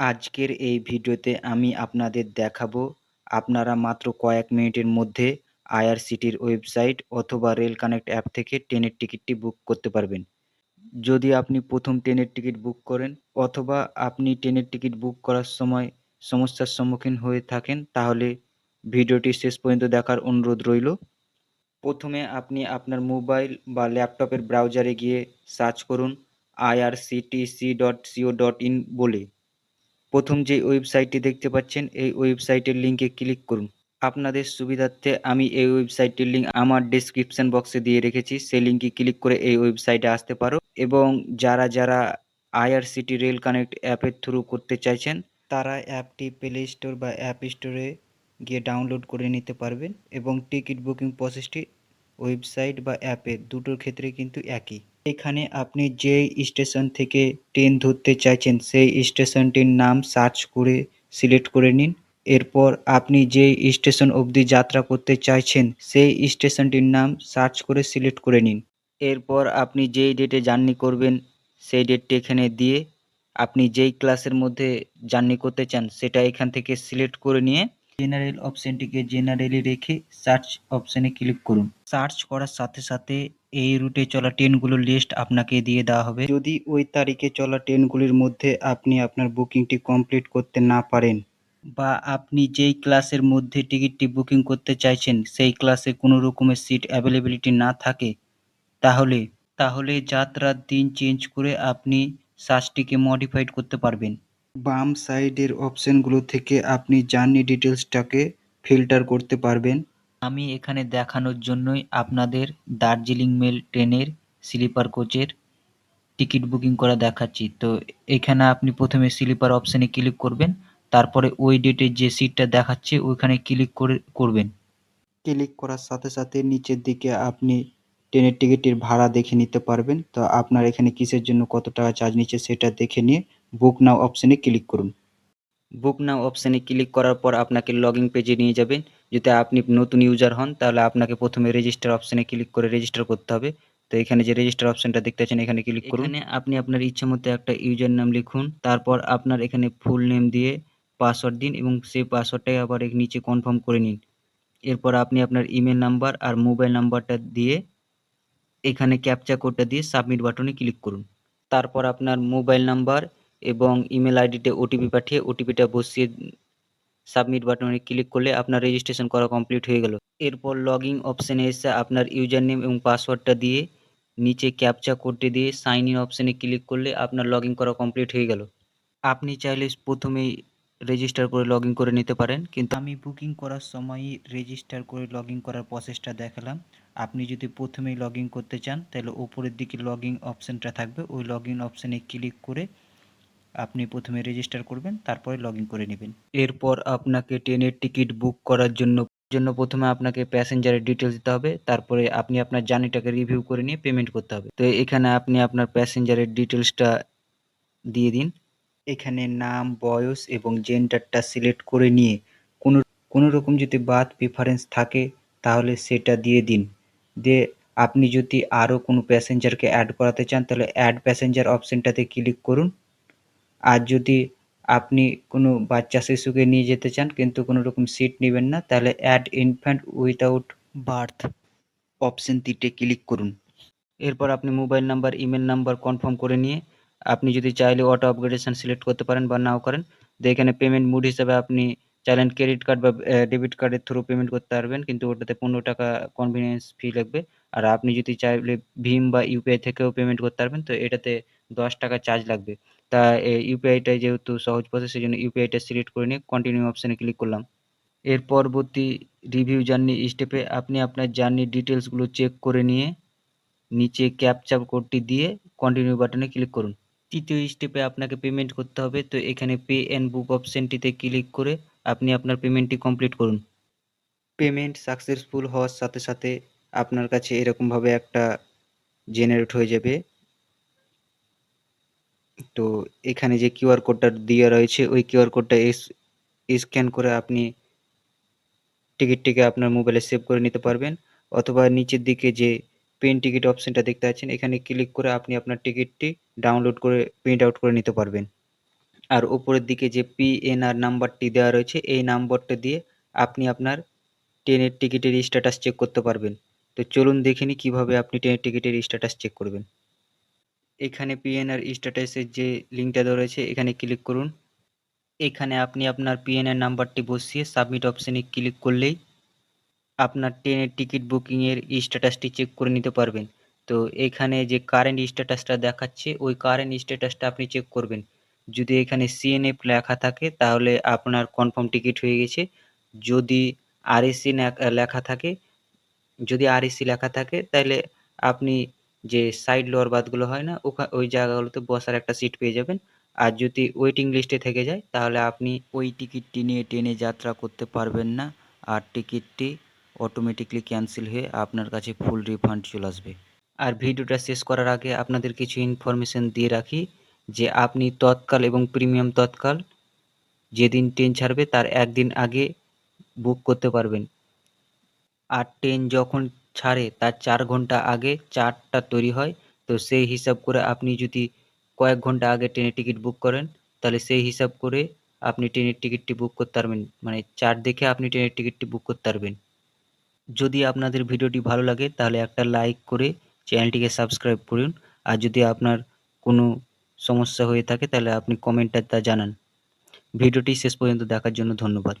আজকের এই ভিডিওতে আমি আপনাদের দেখাবো আপনারা মাত্র কয়েক মিনিটের মধ্যে আইআরসিটির ওয়েবসাইট অথবা রেল কানেক্ট অ্যাপ থেকে ট্রেনের টিকিটটি বুক করতে পারবেন। যদি আপনি প্রথম ট্রেনের টিকিট বুক করেন অথবা আপনি ট্রেনের টিকিট বুক করার সময় সমস্যার সম্মুখীন হয়ে থাকেন, তাহলে ভিডিওটি শেষ পর্যন্ত দেখার অনুরোধ রইল। প্রথমে আপনি আপনার মোবাইল বা ল্যাপটপের ব্রাউজারে গিয়ে সার্চ করুন IRCTC dot co dot in বলে। প্রথম যে ওয়েবসাইটটি দেখতে পাচ্ছেন, এই ওয়েবসাইটের লিঙ্কে ক্লিক করুন। আপনাদের সুবিধার্থে আমি এই ওয়েবসাইটটির লিঙ্ক আমার ডেসক্রিপশন বক্সে দিয়ে রেখেছি। সেই লিঙ্কে ক্লিক করে এই ওয়েবসাইটে আসতে পারো এবং যারা যারা আইআরসিটি রেল কানেক্ট অ্যাপের থ্রু করতে চাইছেন, তারা অ্যাপটি প্লে স্টোর বা অ্যাপ স্টোরে গিয়ে ডাউনলোড করে নিতে পারবেন এবং টিকিট বুকিং প্রসেসটি ওয়েবসাইট বা অ্যাপে দুটোর ক্ষেত্রে কিন্তু একই। এখানে আপনি যে স্টেশন থেকে ট্রেন ধরতে চাইছেন, সেই স্টেশনটির নাম সার্চ করে সিলেক্ট করে নিন। এরপর আপনি যে স্টেশন অবধি যাত্রা করতে চাইছেন, সেই স্টেশনটির নাম সার্চ করে সিলেক্ট করে নিন। এরপর আপনি যেই ডেটে জার্নি করবেন, সেই ডেটটি এখানে দিয়ে আপনি যেই ক্লাসের মধ্যে জার্নি করতে চান, সেটা এখান থেকে সিলেক্ট করে নিয়ে জেনারেল অপশনটিকে জেনারেলি রেখে সার্চ অপশানে ক্লিক করুন। সার্চ করার সাথে সাথে এই রুটে চলা ট্রেনগুলোর লিস্ট আপনাকে দিয়ে দেওয়া হবে। যদি ওই তারিখে চলা ট্রেনগুলির মধ্যে আপনি আপনার বুকিংটি কমপ্লিট করতে না পারেন বা আপনি যেই ক্লাসের মধ্যে টিকিটটি বুকিং করতে চাইছেন সেই ক্লাসে কোনো রকমের সিট অ্যাভেলেবিলিটি না থাকে তাহলে তাহলে যাত্রার দিন চেঞ্জ করে আপনি সার্চটিকে মডিফাইড করতে পারবেন। বাম সাইডের অপশনগুলো থেকে আপনি জার্নি ডিটেলসটাকে ফিল্টার করতে পারবেন। আমি এখানে দেখানোর জন্যই আপনাদের দার্জিলিং মেল ট্রেনের স্লিপার কোচের টিকিট বুকিং করা দেখাচ্ছি। তো এখানে আপনি প্রথমে স্লিপার অপশানে ক্লিক করবেন তারপরে ওই ডেটে যে সিটটা দেখাচ্ছে ওইখানে ক্লিক করে করবেন। ক্লিক করার সাথে সাথে নিচের দিকে আপনি ট্রেনের টিকিটের ভাড়া দেখে নিতে পারবেন। তো আপনার এখানে কিসের জন্য কত টাকা চার্জ নিচ্ছে সেটা দেখে নিয়ে বুক নাও অপশানে ক্লিক করুন। বুক নাও অপশানে ক্লিক করার পর আপনাকে লগইন পেজে নিয়ে যাবেন। যদি আপনি নতুন ইউজার হন, তাহলে আপনাকে প্রথমে রেজিস্টার অপশানে ক্লিক করে রেজিস্টার করতে হবে। তো এখানে যে রেজিস্টার অপশানটা দেখতে পাচ্ছেন, এখানে ক্লিক করুন। এখানে আপনি আপনার ইচ্ছা মতো একটা ইউজার নাম লিখুন, তারপর আপনার এখানে ফুল নেম দিয়ে পাসওয়ার্ড দিন এবং সেই পাসওয়ার্ডটাই আবার নিচে কনফার্ম করে নিন। এরপর আপনি আপনার ইমেল নাম্বার আর মোবাইল নাম্বারটা দিয়ে এখানে ক্যাপচা কোডটা দিয়ে সাবমিট বাটনে ক্লিক করুন। তারপর আপনার মোবাইল নাম্বার এবং ইমেল আইডিতে ওটিপি পাঠিয়ে ওটিপিটা বসিয়ে সাবমিট বাটনে ক্লিক করলে আপনার রেজিস্ট্রেশন করা কমপ্লিট হয়ে গেল। এরপর লগ ইন অপশানে এসে আপনার ইউজার নেম এবং পাসওয়ার্ডটা দিয়ে নিচে ক্যাপচা কোডটি দিয়ে সাইন ইন অপশানে ক্লিক করলে আপনার লগ ইন করা কমপ্লিট হয়ে গেল। আপনি চাইলে প্রথমেই রেজিস্টার করে লগ ইন করে নিতে পারেন, কিন্তু আমি বুকিং করার সময়ই রেজিস্টার করে লগ ইন করার প্রসেসটা দেখালাম। আপনি যদি প্রথমেই লগ ইন করতে চান, তাহলে ওপরের দিকে লগ ইন অপশানটা থাকবে। ওই লগ ইন অপশানে ক্লিক করে আপনি প্রথমে রেজিস্টার করবেন তারপরে লগ ইন করে নেবেন। এরপর আপনাকে ট্রেনের টিকিট বুক করার জন্য জন্য প্রথমে আপনাকে প্যাসেঞ্জারের ডিটেলস দিতে হবে তারপরে আপনি আপনার জার্নিটাকে রিভিউ করে নিয়ে পেমেন্ট করতে হবে। তো এখানে আপনি আপনার প্যাসেঞ্জারের ডিটেলসটা দিয়ে দিন। এখানে নাম বয়স এবং জেন্ডারটা সিলেক্ট করে নিয়ে কোনো কোনো রকম যদি বাদ প্রিফারেন্স থাকে তাহলে সেটা দিয়ে দিন। দিয়ে আপনি যদি আরও কোনো প্যাসেঞ্জারকে অ্যাড করাতে চান তাহলে অ্যাড প্যাসেঞ্জার অপশানটাতে ক্লিক করুন। আর যদি আপনি কোনো বাচ্চা শিশুকে নিয়ে যেতে চান কিন্তু কোনো রকম সিট নেবেন না, তাহলে অ্যাড ইনফ্যান্ট উইথাউট বার্থ অপশানটিতে ক্লিক করুন। এরপর আপনি mobile number email number confirm করে নিয়ে আপনি যদি চাইলে অটো আপগ্রেডেশন সিলেক্ট করতে পারেন বা নাও করেন। তো এখানে পেমেন্ট মুড হিসাবে আপনি চাইলেন ক্রেডিট কার্ড বা ডেবিট কার্ডের থ্রু পেমেন্ট করতে পারবেন কিন্তু ওটাতে পনেরো টাকা কনভিনিয়েন্স ফি লাগবে। আর আপনি যদি চাইলে ভীম বা ইউপিআই থেকেও পেমেন্ট করতে পারবেন, তো এটাতে দশ টাকা চার্জ লাগবে। তা ইউপিআইটাই যেহেতু সহজ প্রসেস সেই জন্য ইউপিআইটা সিলেক্ট করে নিয়ে কন্টিনিউ অপশানে ক্লিক করলাম। এর পরবর্তী রিভিউ জার্নি স্টেপে আপনি আপনার জার্নি ডিটেলসগুলো চেক করে নিয়ে নিচে ক্যাপচা কোডটি দিয়ে কন্টিনিউ বাটনে ক্লিক করুন। তৃতীয় স্টেপে আপনাকে পেমেন্ট করতে হবে, তো এখানে পে অ্যান্ড বুক অপশানটিতে ক্লিক করে আপনি আপনার পেমেন্টটি কমপ্লিট করুন। পেমেন্ট সাকসেসফুল হওয়ার সাথে সাথে আপনার কাছে এরকমভাবে একটা জেনারেট হয়ে যাবে। তো এখানে যে কিউআর কোডটা দেওয়া রয়েছে, ওই কিউআর কোডটা স্ক্যান করে আপনি টিকিটটিকে আপনার মোবাইলে সেভ করে নিতে পারবেন। অথবা নিচের দিকে যে প্রিন্ট টিকিট অপশনটা দেখতে পাচ্ছেন, এখানে ক্লিক করে আপনি আপনার টিকিটটি ডাউনলোড করে প্রিন্ট আউট করে নিতে পারবেন। আর ওপরের দিকে যে পিএনআর নাম্বারটি দেওয়া রয়েছে, এই নাম্বারটা দিয়ে আপনি আপনার ট্রেনের টিকিটের স্ট্যাটাস চেক করতে পারবেন। তো চলুন দেখে নিই কীভাবে আপনি ট্রেনের টিকিটের স্ট্যাটাস চেক করবেন। এখানে পিএনআর স্ট্যাটাসের যে লিঙ্কটা রয়েছে এখানে ক্লিক করুন। এখানে আপনি আপনার পিএনআর নাম্বারটি বসিয়ে সাবমিট অপশানে ক্লিক করলেই আপনার ট্রেনের টিকিট বুকিংয়ের স্ট্যাটাসটি চেক করে নিতে পারবেন। তো এখানে যে কারেন্ট স্ট্যাটাসটা দেখাচ্ছে, ওই কারেন্ট স্ট্যাটাসটা আপনি চেক করবেন। যদি এখানে সিএনএফ লেখা থাকে, তাহলে আপনার কনফার্ম টিকিট হয়ে গেছে। যদি আরএসি লেখা থাকে, যদি আরএসি লেখা থাকে, তাহলে আপনি যে সাইড লোয়ার বাথগুলো হয় না ওই জায়গাগুলোতে বসার একটা সিট পেয়ে যাবেন। আর যদি ওয়েটিং লিস্টে থেকে যায়, তাহলে আপনি ওই টিকিটটি নিয়ে ট্রেনে যাত্রা করতে পারবেন না। আর টিকিটটি অটোমেটিকলি ক্যান্সেল হয়ে আপনার কাছে ফুল রিফান্ড চলে আসবে। আর ভিডিওটা শেষ করার আগে আপনাদের কিছু ইনফরমেশন দিয়ে রাখি, যে আপনি তৎকাল এবং প্রিমিয়াম তৎকাল যেদিন ট্রেন ছাড়বে, তার একদিন আগে বুক করতে পারবেন। আর ট্রেন যখন ছাড়ে, তার চার ঘণ্টা আগে চার্টটা তৈরি হয়। তো সেই হিসাব করে আপনি যদি কয়েক ঘণ্টা আগে ট্রেনের টিকিট বুক করেন, তাহলে সেই হিসাব করে আপনি ট্রেনের টিকিটটি বুক করতে পারবেন। মানে চার্ট দেখে আপনি ট্রেনের টিকিটটি বুক করতে পারবেন। যদি আপনাদের ভিডিওটি ভালো লাগে, তাহলে একটা লাইক করে চ্যানেলটিকে সাবস্ক্রাইব করুন। আর যদি আপনার কোনো সমস্যা হয়ে থাকে, তাহলে আপনি কমেন্টে তা জানান। ভিডিওটি শেষ পর্যন্ত দেখার জন্য ধন্যবাদ।